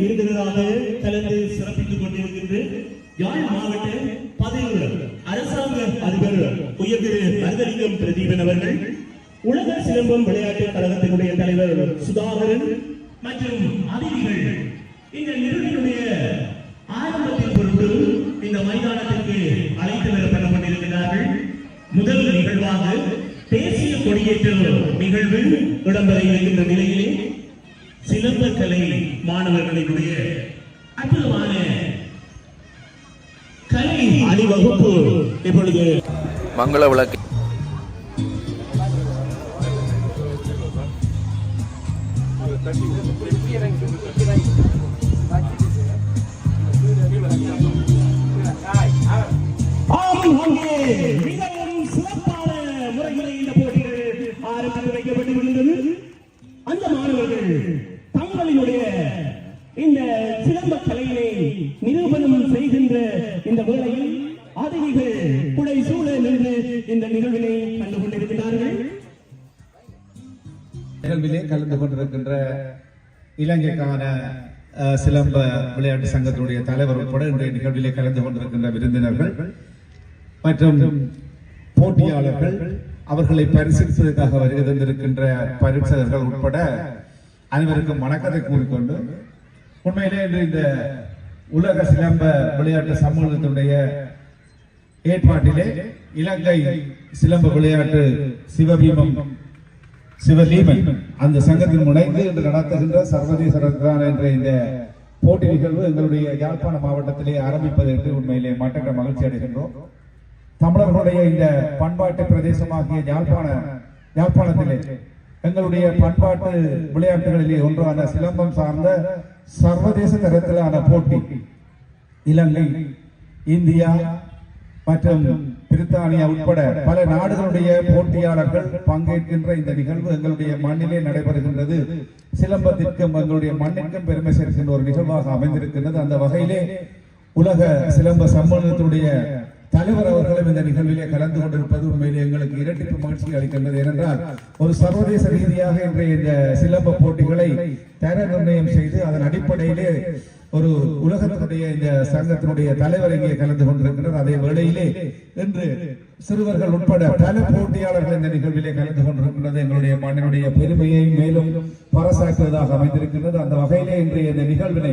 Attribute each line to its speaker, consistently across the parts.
Speaker 1: விருந்தினராக கலந்து சிறப்பித்துக் கொண்டிருக்கின்ற யாழ் மாவட்ட பதிவு அரசாங்க அதிபர் உயர்திரு மருதலிங்கம் பிரதீபன் அவர்கள் உலக சிலம்பம் விளையாட்டு கழகத்தினுடைய தலைவர் சுதாகரன் மற்றும் அதிதிகள். இந்த நிறுவனுடைய ஆரம்பத்தின் பொருட்டு இந்த மைதானத்திற்கு அழைத்து வரப்படப்பட்டிருக்கிறார்கள். முதல் நிகழ்வாக தேசிய கொடியேற்ற நிகழ்வு இடம்பெற இருக்கின்ற நிலையிலே சிலம்ப கலை மாணவர்களினுடைய அற்புதமான கலை அணிவகுப்பு இப்பொழுது
Speaker 2: மங்கள விளக்கு.
Speaker 1: மிகவும் சிறப்பான முறையிலே இந்த போட்டிகள் ஆரம்பித்து வைக்கப்பட்டிருக்கின்றது அந்த மாணவர்கள் தங்களினுடைய இந்த சிலம்ப கலையினை நிரூபணம் செய்கின்ற இந்த வேளையில் அதிதிகள் புடை சூழ நின்று இந்த நிகழ்வினை கண்டு கொண்டிருக்கிறார்கள்.
Speaker 3: நிகழ்விலே கலந்து கொண்டிருக்கின்ற இலங்கைக்கான சிலம்ப விளையாட்டு சங்கத்தினுடைய தலைவர் உட்பட இன்றைய நிகழ்விலே கலந்து கொண்டிருக்கின்ற விருந்தினர்கள் மற்றும் போட்டியாளர்கள் அவர்களை பரிசீலிப்பதற்காக வருகை தந்திருக்கின்ற பரிசகர்கள் உட்பட அனைவருக்கும் வணக்கத்தை கூறிக்கொண்டு உண்மையிலே இன்று இந்த உலக சிலம்ப விளையாட்டு சம்மேளனத்துடைய ஏற்பாட்டிலே இலங்கை சிலம்ப விளையாட்டு சிவபீமம் சிவலீமன் அந்த சங்கத்தின் முனைந்து இன்று நடத்துகின்ற சர்வதேச ரத்னான என்ற இந்த போட்டி நிகழ்வு எங்களுடைய யாழ்ப்பாண மாவட்டத்திலே ஆரம்பிப்பதற்கு உண்மையிலே மட்டற்ற மகிழ்ச்சி அடைகின்றோம். தமிழர்களுடைய இந்த பண்பாட்டு பிரதேசமாகிய யாழ்ப்பாண யாழ்ப்பாணத்திலே எங்களுடைய பண்பாட்டு விளையாட்டுகளிலே ஒன்றான சிலம்பம் சார்ந்த சர்வதேச தரத்திலான போட்டி. இலங்கை இந்தியா மற்றும் பிரித்தானியா உட்பட பல நாடுகளுடைய போட்டியாளர்கள் பங்கேற்கின்ற இந்த நிகழ்வு எங்களுடைய மண்ணிலே நடைபெறுகின்றது. சிலம்பத்திற்கும் எங்களுடைய மண்ணிற்கும் பெருமை சேர்க்கின்ற ஒரு நிகழ்வாக அமைந்திருக்கின்றது. அந்த வகையிலே உலக சிலம்ப சம்மேளனத்தினுடைய தலைவர் அவர்களும் இந்த நிகழ்விலே கலந்து கொண்டிருப்பது உண்மையிலே எங்களுக்கு இரட்டிப்பு மகிழ்ச்சி அளிக்கின்றது. ஏனென்றால் ஒரு சர்வதேச ரீதியாக இன்றைய இந்த சிலம்ப போட்டிகளை தர நிர்ணயம் செய்து அதன் அடிப்படையிலே ஒரு உலகத்தினுடைய இந்த சங்கத்தினுடைய தலைவர் இங்கே கலந்து கொண்டிருக்கிறார். அதே வேளையிலே இன்று சிறுவர்கள் உட்பட பல போட்டியாளர்கள் இந்த நிகழ்விலே கலந்து கொண்டிருக்கிறது. எங்களுடைய மண்ணினுடைய பெருமையை மேலும் பறைசாற்றுவதாக அமைந்திருக்கின்றது அந்த வகையிலே இன்றைய இந்த நிகழ்வினை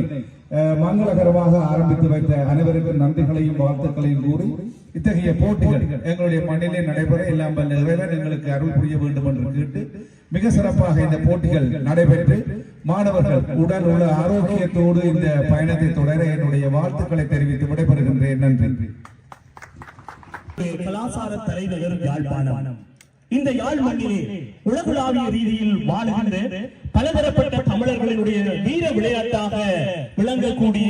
Speaker 3: அஹ், மங்களகரமாக ஆரம்பித்து வைத்த அனைவருக்கும் நன்றிகளையும் வாழ்த்துக்களையும் கூறி இத்தகைய போட்டிகள் எங்களுடைய மண்ணிலே நடைபெற எல்லாம் வல்ல இறைவன் எங்களுக்கு அருள் புரிய வேண்டும் என்று கேட்டு மிக சிறப்பாக இந்த போட்டிகள் நடைபெற்று மாணவர்கள் உடல் உள்ள ஆரோக்கியத்தோடு இந்த பயணத்தை தொடர என்னுடைய வாழ்த்துக்களை தெரிவித்து விடைபெறுகின்றேன். நன்றி.
Speaker 1: கலாசார தலைநகர் யாழ்ப்பாணம். இந்த யாழ் மண்ணிலே உலகளாவிய ரீதியில் வாழ்கின்ற பலதரப்பட்ட தமிழர்களினுடைய வீர விளையாட்டாக விளங்கக்கூடிய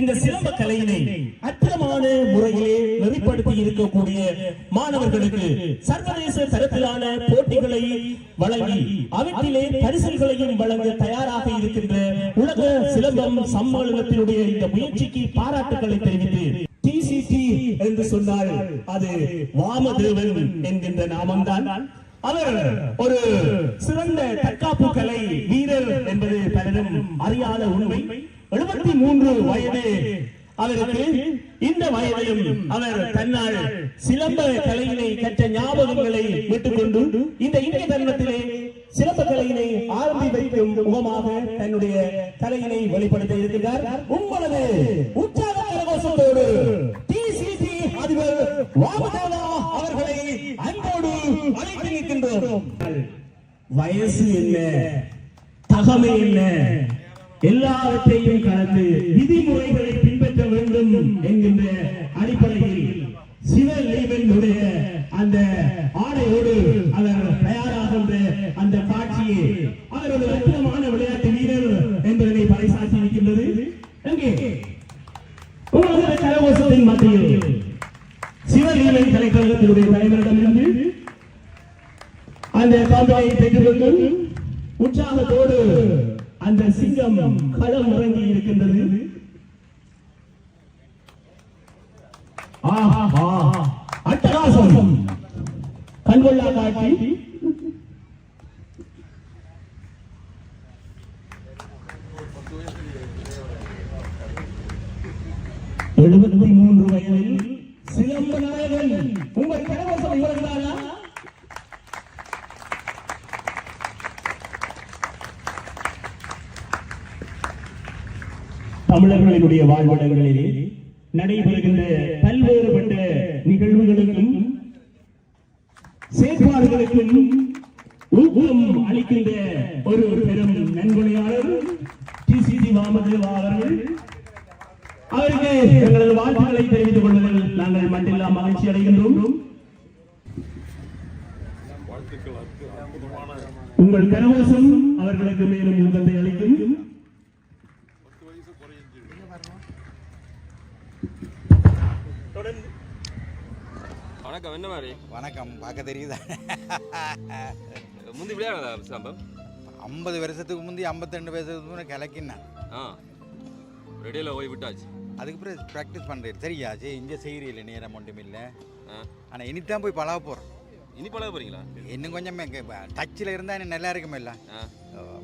Speaker 1: இந்த சிலம்ப கலையினை அற்புதமான முறையிலே நெறிப்படுத்தி இருக்கக்கூடிய மாணவர்களுக்கு சர்வதேச தரத்திலான வழங்கி அவற்றிலே பரிசல்களையும் வழங்க தயாராக இருக்கின்ற உலக சிலம்பம் சம்மேளனத்தினுடைய இந்த முயற்சிக்கு பாராட்டுகளை தெரிவித்து டிசிடி என்று சொன்னால் அது வாமதேவன் என்கின்ற நாமம்தான். அவர் ஒரு சிறந்த தற்காப்பு கலை வீரர் என்பது பலரும் அறியாத உண்மை. எழுபத்தி மூன்று வயது அவருக்கு. இந்த வயதிலும் அவர் தன்னால் சிலம்ப கலையினை கற்ற ஞாபகங்களை விட்டுக்கொண்டு இந்த இந்திய தருணத்தில் சிலம்ப கலையினை ஆரம்பி வைக்கும் முகமாக தன்னுடைய கலையினை வெளிப்படுத்த இருக்கிறார் உங்களது உற்சாக கரகோஷத்தோடு டிசிசி அதிபர் வாமதேவா அவர்களை அன்போடு அழைத்து நிற்கின்றோம் வயசு என்ன? தகமை என்ன? எல்லாவற்றையும் கலந்து விதிமுறைகளை பின்பற்ற வேண்டும் என்கின்ற அடிப்படையில் சிவலிங்கனுடைய அந்த ஆடையோடு அவர் தயாராகின்ற அந்த காட்சியை அவர் ஒரு அற்புதமான விளையாட்டு இருக்கின்றது எங்கே உங்களது கரகோஷத்தின் மத்தியில் சிவலீலன் கலைக்கழகத்தினுடைய தலைவரிடமிருந்து அந்த காம்பையை பெற்றுக்கொண்டு உற்சாகத்தோடு அந்த சிங்கம் களம் இறங்கி எழுபத்தி மூன்று வயதில் சிலம்ப நாயகன் உங்கள் கணவசம் இவர்களானா தமிழர்களினுடைய வாழ்விடங்களிலே நடைபெறுகின்ற பல்வேறுபட்ட நிகழ்வுகளுக்கும் செயற்பாடுகளுக்கும் உங்கள் கரவசம் அவர்களுக்கு மேலும் ஊக்கத்தை அளிக்கும்.
Speaker 2: வணக்கம் என்ன மாதிரி?
Speaker 4: வணக்கம் பார்க்க தெரியுதா?
Speaker 2: முந்தி விளையாடுறதா சம்பம்
Speaker 4: ஐம்பது வருஷத்துக்கு முந்தி ஐம்பத்திரெண்டு வருஷத்துக்கு முன்னே கிளக்கினேன்
Speaker 2: ஆ ரெடியில் போய் விட்டாச்சு
Speaker 4: அதுக்கு பிறகு ப்ராக்டிஸ் பண்ணுறேன் சரியா சரி இங்கே செய்கிறீல்ல நேரம் ஒன்றும் இல்லை.
Speaker 2: ஆ.
Speaker 4: ஆனால் இனித்தான் போய் பழக போகிறேன்
Speaker 2: இனி பழக போறீங்களா?
Speaker 4: இன்னும் கொஞ்சம் டச்சில் இருந்தால் நல்லா இருக்குமே இல்லை.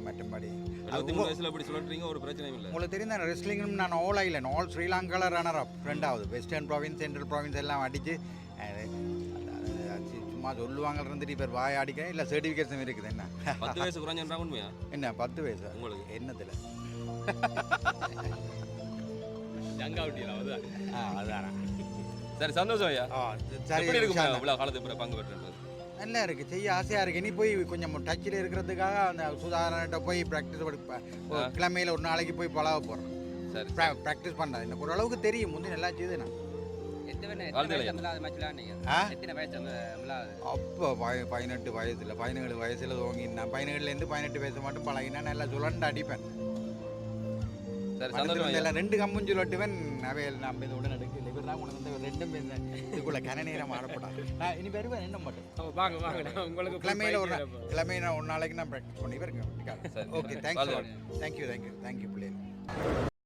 Speaker 4: மற்றபடி.
Speaker 2: வயசுல அப்படி சொல்றீங்க ஒரு பிரச்சனையும் இல்லை.
Speaker 4: உங்களுக்கு தெரியும் தான் ரெஸ்லிங்கும் நான் ஆல் ஐலண்ட் ஆல் ஸ்ரீலங்காவில் ரன்னர் அப் ரெண்டாவது வெஸ்டர்ன் ப்ராவின்ஸ் சென்ட்ரல் ப்ராவின்ஸ் எல்லாம் அடித்து சும்மா சொல்லுவாங்க இருந்துட்டு இப்போ வாய் அடிக்கிறேன் இல்லை சர்டிஃபிகேட்ஸும் இருக்குது என்ன?
Speaker 2: பத்து வயசு குறைஞ்சா உண்மையா?
Speaker 4: என்ன பத்து வயசு?
Speaker 2: உங்களுக்கு?
Speaker 4: என்னத்தில்
Speaker 2: அதுதான்
Speaker 4: ஆ
Speaker 2: சரி சந்தோஷம் ஐயா.
Speaker 4: ஆ சரி
Speaker 2: எப்படி இருக்கும்
Speaker 4: உஷாரா.
Speaker 2: இவ்வளோ காலத்துக்கு பிறகு பங்கு பெற்றுன்றது?
Speaker 4: நல்லா இருக்கு செய்ய ஆசையா இருக்கு. இனி போய் கொஞ்சம் டச்சில் இருக்கிறதுக்காக அந்த சுதாரணர்கிட்ட போய் ப்ராக்டிஸ் கிழமையில ஒரு நாளைக்கு போய் பழக போறேன்.
Speaker 2: சரி
Speaker 4: ப்ராக்டிஸ் பண்ணேன் எனக்கு ஓரளவுக்கு தெரியும். முந்தி நல்லா செய்து நான். அப்போ பதினெட்டு வயசுல பதினேழு வயசுல துவங்கினேன். பதினேழுலேருந்து பதினெட்டு வயசு மட்டும் பழகினா நல்லா சுழண்டு அடிப்பேன். ரெண்டு கம்பும் சுழட்டுவேன் அவையில் நான் இந்த உடனே எடுக்கல. இவர் தான் உனக்கு வந்து ரெண்டும் இதுக்குள்ள கன நேரம் ஆடப்படா நான் இனி வருவேன் என்ன மட்டும்?
Speaker 5: வாங்க வாங்க. உங்களுக்கு
Speaker 4: கிழமையில ஒரு நாள் கிழமையில ஒரு நாளைக்கு நான் ப்ராக்டிஸ் பண்ணி
Speaker 2: சரி.
Speaker 4: ஓகே தேங்க்ஸ்
Speaker 2: வாழ்த்துக்கள்.
Speaker 4: Thank you thank you thank you பிள்ளைகள்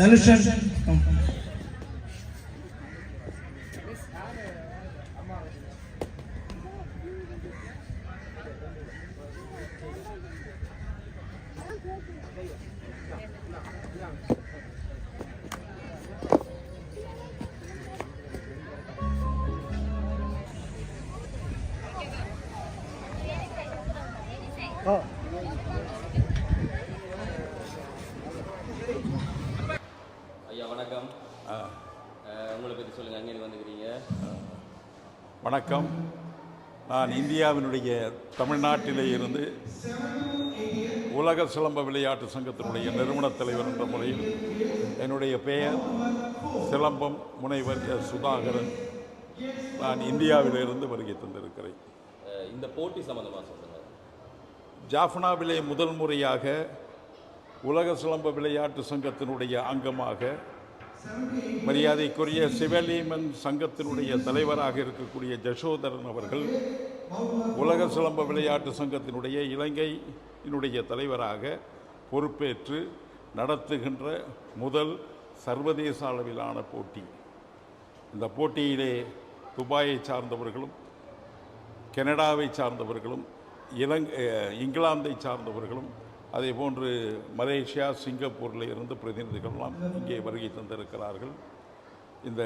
Speaker 1: தனுஷன்
Speaker 2: ஐயா வணக்கம் அஹ், உங்களை பற்றி சொல்லுங்க அங்கே வந்துக்கிறீங்க
Speaker 6: வணக்கம். நான் இந்தியாவினுடைய தமிழ்நாட்டிலே இருந்து உலக சிலம்ப விளையாட்டு சங்கத்தினுடைய நிறுவனத் தலைவர் என்ற முறையில் என்னுடைய பெயர் சிலம்பம் முனைவர் எஸ். சுதாகரன். நான் இந்தியாவிலிருந்து வருகை தந்திருக்கிறேன்.
Speaker 2: இந்த போட்டி சம்பந்தமா சொல்லுங்க.
Speaker 6: ஜாஃப்னாவிலே முதல் முறையாக உலக சிலம்ப விளையாட்டு சங்கத்தினுடைய அங்கமாக மரியாதைக்குரிய சிவலீமன் சங்கத்தினுடைய தலைவராக இருக்கக்கூடிய ஜசோதரன் அவர்கள் உலக சிலம்ப விளையாட்டு சங்கத்தினுடைய இலங்கையினுடைய தலைவராக பொறுப்பேற்று நடத்துகின்ற முதல் சர்வதேச அளவிலான போட்டி. இந்த போட்டியிலே துபாயை சார்ந்தவர்களும் கனடாவை சார்ந்தவர்களும் இலங்கை இங்கிலாந்தை சார்ந்தவர்களும் அதே போன்று மலேசியா சிங்கப்பூரில் இருந்து பிரதிநிதிகள்லாம் இங்கே வருகை தந்திருக்கிறார்கள். இந்த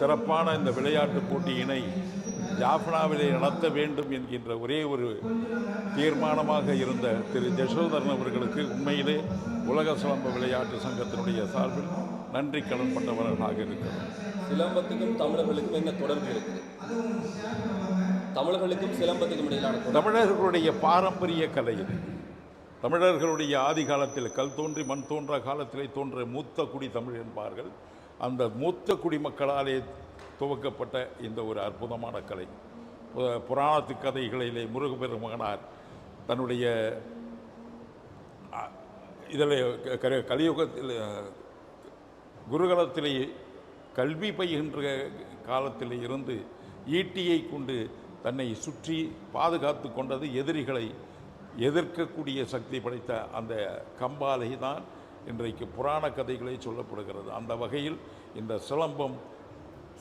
Speaker 6: சிறப்பான இந்த விளையாட்டுப் போட்டியினை ஜாஃப்னாவிலே நடத்த வேண்டும் என்கின்ற ஒரே ஒரு தீர்மானமாக இருந்த திரு ஜசோதரன் அவர்களுக்கு உண்மையிலே உலக சிலம்ப விளையாட்டு சங்கத்தினுடைய சார்பில் நன்றி கடன்பட்டவர்களாக இருக்கிறோம்.
Speaker 2: சிலம்பத்துக்கும் தமிழர்களுக்கும் என்ன தொடர்பு இருக்குது தமிழர்களுக்கும் சிலம்பத்துக்கும் இடையிலான
Speaker 6: தமிழர்களுடைய பாரம்பரிய கலை இது. தமிழர்களுடைய ஆதி காலத்தில் கல் தோன்றி மண் தோன்ற காலத்திலே தோன்ற மூத்த குடி தமிழ் என்பார்கள். அந்த மூத்த குடிமக்களாலே துவக்கப்பட்ட இந்த ஒரு அற்புதமான கலை. பு- புராணத்து கதைகளிலே முருகப்பெருமகனார் தன்னுடைய இதில் கலியுகத்தில் குருகலத்திலேயே கல்வி பயின்ற காலத்தில் இருந்து ஈட்டியை கொண்டு தன்னை சுற்றி பாதுகாத்து கொண்டது எதிரிகளை எதிர்க்கக்கூடிய சக்தி படைத்த அந்த கம்பாலை தான் இன்றைக்கு புராண கதைகளை சொல்லப்படுகிறது. அந்த வகையில் இந்த சிலம்பம்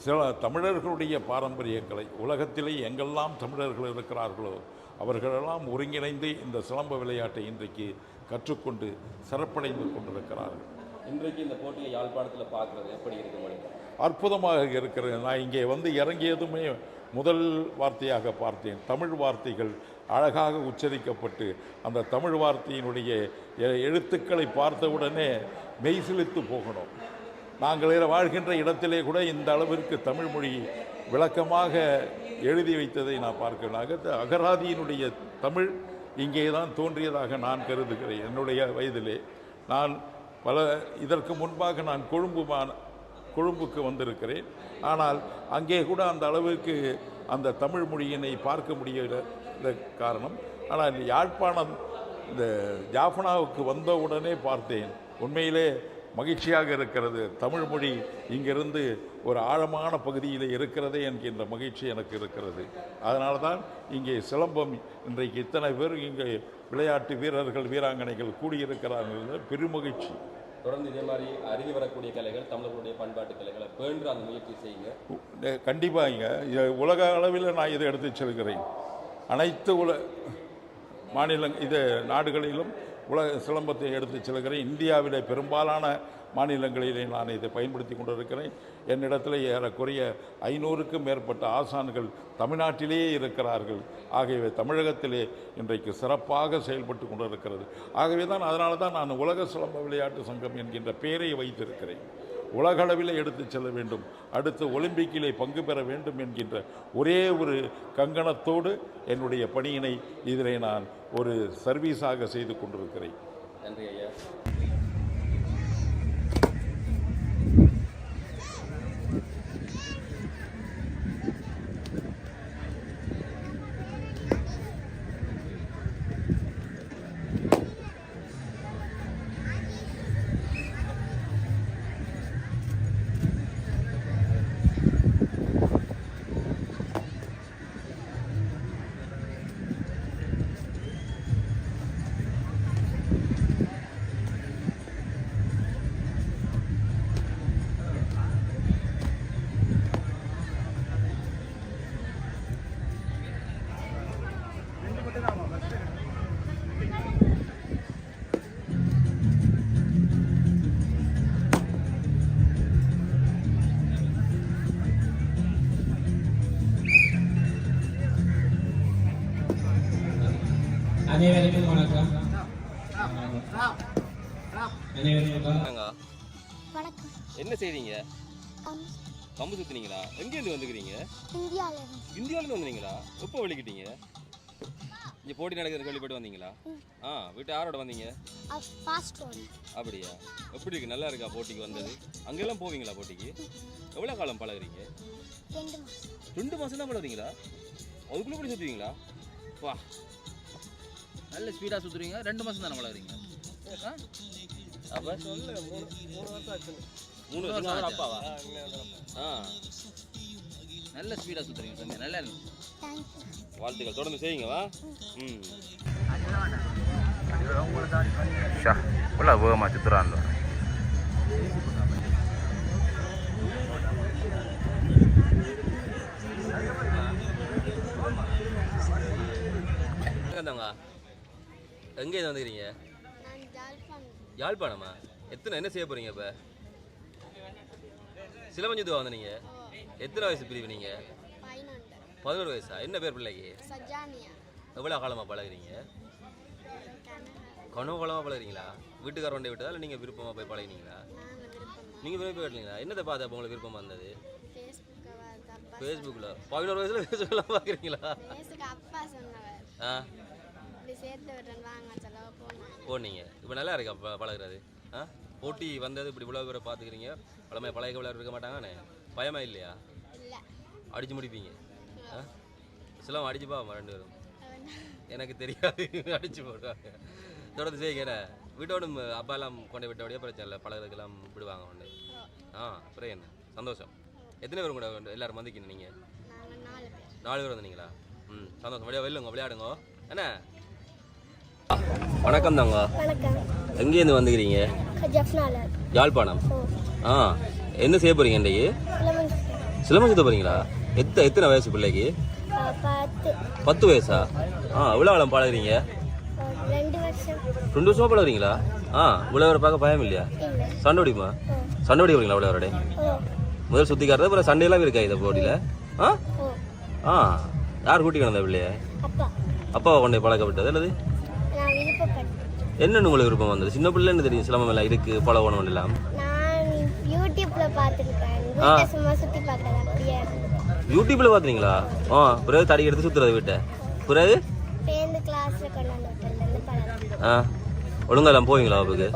Speaker 6: சில தமிழர்களுடைய பாரம்பரிய கலை உலகத்திலே எங்கெல்லாம் தமிழர்கள் இருக்கிறார்களோ அவர்களெல்லாம் ஒருங்கிணைந்து இந்த சிலம்ப விளையாட்டை இன்றைக்கு கற்றுக்கொண்டு சிறப்படைந்து கொண்டிருக்கிறார்கள்.
Speaker 2: இன்றைக்கு இந்த போட்டியை யாழ்ப்பாணத்தில் பார்க்குறது எப்படி இருக்கு
Speaker 6: அற்புதமாக இருக்கிறது. நான் இங்கே வந்து இறங்கியதுமே முதல் வார்த்தையாக பார்த்தேன். தமிழ் வார்த்தைகள் அழகாக உச்சரிக்கப்பட்டு அந்த தமிழ் வார்த்தையினுடைய எ- எழுத்துக்களை பார்த்தவுடனே மெய்சிலித்து போகணும். நாங்கள் வாழ்கின்ற இடத்திலே கூட இந்த அளவிற்கு தமிழ் மொழி விளக்கமாக எழுதி வைத்ததை நான் பார்க்கிறேன் அக அகராதியினுடைய தமிழ் இங்கே தான் தோன்றியதாக நான் கருதுகிறேன். என்னுடைய வயதிலே நான் பல இதற்கு முன்பாக நான் கொழும்பு கொழும்புக்கு வந்திருக்கிறேன். ஆனால் அங்கே கூட அந்த அளவுக்கு அந்த தமிழ் மொழியினை பார்க்க முடியல காரணம். ஆனால் யாழ்ப்பாணம் இந்த ஜாஃபனாவுக்கு வந்த உடனே பார்த்தேன். உண்மையிலே மகிழ்ச்சியாக இருக்கிறது. தமிழ் மொழி இங்கிருந்து ஒரு ஆழமான பகுதியில் இருக்கிறதே என்கின்ற மகிழ்ச்சி எனக்கு இருக்கிறது. அதனால தான் இங்கே சிலம்பம் இன்றைக்கு இத்தனை பேர் இங்கே விளையாட்டு வீரர்கள் வீராங்கனைகள் கூடியிருக்கிறார்கள். பெருமகிழ்ச்சி.
Speaker 2: தொடர்ந்து இதே மாதிரி அருகி வரக்கூடிய கலைகள் தமிழர்களுடைய பண்பாட்டு கலைகளை பேன்று அந்த முயற்சி செய்யுங்க.
Speaker 6: கண்டிப்பாக உலக அளவில் நான் இதை எடுத்து செல்கிறேன் அனைத்து உல மாநில இது நாடுகளிலும் உலக சிலம்பத்தை எடுத்து செல்கிறேன் இந்தியாவிலே பெரும்பாலான மாநிலங்களிலே நான் இதை பயன்படுத்தி கொண்டிருக்கிறேன். என்னிடத்தில் ஏறக்குறைய ஐநூறுக்கும் மேற்பட்ட ஆசான்கள் தமிழ்நாட்டிலேயே இருக்கிறார்கள். ஆகியவை தமிழகத்திலே இன்றைக்கு சிறப்பாக செயல்பட்டு கொண்டிருக்கிறது. ஆகவே தான் அதனால தான் நான் உலக சிலம்ப விளையாட்டு சங்கம் என்கின்ற பெயரை வைத்திருக்கிறேன். உலகளவில் எடுத்து செல்ல வேண்டும். அடுத்து ஒலிம்பிக்கிலே பங்கு பெற வேண்டும் என்கின்ற ஒரே ஒரு கங்கணத்தோடு என்னுடைய பணியினை இதிலே நான் ஒரு சர்வீஸாக செய்து கொண்டிருக்கிறேன்.
Speaker 2: நன்றி ஐயா.
Speaker 7: வணக்கம்.
Speaker 2: என்ன செய்றீங்க?
Speaker 8: கம்
Speaker 2: கம்பு சுத்துனீங்களா? எங்கேருந்து வந்துக்கிறீங்க? இந்தியாவிலேருந்து. வந்தீங்களா? எப்போ வெளிக்கிட்டீங்க இங்கே போட்டி நடக்கிறது கேள்விப்பட்டு வந்தீங்களா? ஆ வீட்டு யாரோட வந்தீங்க? அப்படியா? எப்படி இருக்கு? நல்லா இருக்கா போட்டிக்கு வந்தது? அங்கெல்லாம் போவீங்களா போட்டிக்கு? எவ்வளோ காலம் பழகுறீங்க?
Speaker 8: ரெண்டு மாதம்
Speaker 2: தான் பழகுறீங்களா? அதுக்குள்ளே போய் சுற்றுவீங்களா வா.
Speaker 9: நல்ல ஸ்பீடாக சுற்றுறீங்க ரெண்டு மாதம் தானே வளர்றீங்க
Speaker 2: அப்போ மூணு வருஷம் ஆகுது. அப்பாவா? ஆ
Speaker 9: நல்ல ஸ்பீடாக சுற்றுறீங்க தம்பி நல்லா இருக்கு.
Speaker 2: வாழ்த்துக்கள். தொடர்ந்து செய்யுங்க வா. ம்.
Speaker 5: உள்ள வேகமாக சுற்றுறான்
Speaker 2: வந்தவங்க எங்கே வந்துக்கிறீங்க யாழ்ப்பாணமா? எத்தனை என்ன செய்ய போறீங்க இப்போ? சிலமஞ்சுத்து வந்து நீங்க? எத்தனை வயசு பிரிவு நீங்க?
Speaker 8: பதினொன்று
Speaker 2: பதினோரு வயசா? என்ன பேர் பிள்ளைக்கு? எவ்வளோ காலமா பழகுறீங்க? கனவு காலமா பழகுறீங்களா? வீட்டுக்காரண்ட விட்டதா இல்லை நீங்கள் விருப்பமாக போய் பழகினீங்களா?
Speaker 8: நாங்கள் விருப்பம்.
Speaker 2: நீங்கள் விருப்பம் விட்டீங்களா என்னத்தை பார்த்து அப்போ உங்களுக்கு விருப்பம் வந்தது?
Speaker 8: ஃபேஸ்புக்கை அப்பா
Speaker 2: ஃபேஸ்புக்கில் பதினோரு வயசுல ஃபேஸ்புக்கெல்லாம் பார்க்குறீங்களா? ஆ.
Speaker 8: சேர்த்து
Speaker 2: போனீங்க இப்போ நல்லா இருக்கா ப- பழகுறது? ஆ? போட்டி வந்தது இப்படி இவ்வளோ பேரை பார்த்துக்கிறீங்க. பழமை பழக விளையாட இருக்க மாட்டாங்கண்ணே பயமா இல்லையா?
Speaker 8: இல்லை.
Speaker 2: அடிச்சு முடிப்பீங்க. ஆ? சிலம் அடிச்சு பாவம் ரெண்டு பேரும். எனக்கு தெரியாது. அடிச்சு போடுவாங்க. தொடர்ந்து செய்யுங்க வீட்டோட அப்பா எல்லாம் கொண்டு விட்டபடியே பிரச்சனை இல்லை. பழகிறதுக்கெல்லாம் விடுவாங்க ஒன்று ஆ அப்புறம் என்ன? சந்தோஷம். எத்தனை பேர் கூட எல்லாரும் வந்திருக்கீங்க நீங்கள்
Speaker 8: நாலு பேர்.
Speaker 2: வந்தீங்களா ம் சந்தோஷம். வெளியே வெல்லுங்க விளையாடுங்க. என்ன? வணக்கம். தாங்க எங்கேருந்து வந்துக்கிறீங்க யாழ்ப்பாணம்? ஆ என்ன செய்ய போறீங்க இன்றைக்கு? சிலம்பம் சுத்த. போறீங்களா? எத்த எத்தனை வயசு பிள்ளைக்கு?
Speaker 8: பத்து.
Speaker 2: வயசா? ஆ இவ்வளோ காலம் பழகுறீங்க?
Speaker 8: ரெண்டு வருஷம்.
Speaker 2: பழகுறீங்களா? ஆ இவ்வளோ பார்க்க பயம் இல்லையா?
Speaker 8: இல்லை.
Speaker 2: சண்டை பிடிக்குமா? சண்டை பிடிக்க போறீங்களா இவ்வளோ வரடே முதல் சுத்திக்காரது அப்புறம் சண்டையெல்லாம் இருக்கா இந்த போட்டியில்? ஆ? ஆ யார் கூட்டி கிடந்தா பிள்ளைய?
Speaker 8: அப்பா.
Speaker 2: அப்பாவை கொண்டு பழக்கப்பட்டது அல்லது என்னென்னு உங்களுக்கு விருப்பம் வந்தது? சின்ன பிள்ளைன்னு தெரியும் சிலம்பம் எல்லாம் இருக்கு பழகணும் எல்லாம்.
Speaker 8: நான் யூடியூப்ல பார்த்துருக்கேன்.
Speaker 2: ஆ. பிறகு தடி எடுத்து சுத்துறது வீட்டை. பிறகு? ஆ. ஒழுங்கா எல்லாம் போவீங்களா அவருக்கு?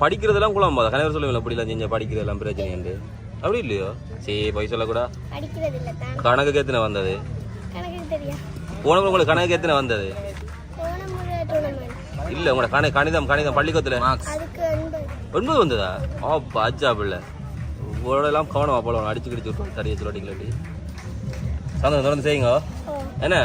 Speaker 2: படிக்கிறதெல்லாம் குழம்பாத கணவர் சொல்லுவீங்களா இப்படிலாம் செஞ்ச படிக்கிறதெல்லாம் பிரச்சனைண்டு அப்படி இல்லையோ? சரி போய் சொல்லக்கூடா. கணக்கு எத்தனை வந்தது?
Speaker 8: கணக்கு தெரியா
Speaker 2: போன முறை உங்களுக்கு கணக்கு எத்தனை வந்தது? இல்ல உங்களோட கண கணிதம் கணிதம் பள்ளிக்கூடத்துல.
Speaker 8: அதுக்கு ஒன்பது.
Speaker 2: வந்ததா? ஆ பாஜா பிள்ளை. எல்லாம் கவனமா போல அடிச்சு கிடிச்சு விட்டு தடியை சொல்லி சந்தோஷம் தொடர்ந்து செய்யுங்க. என்ன?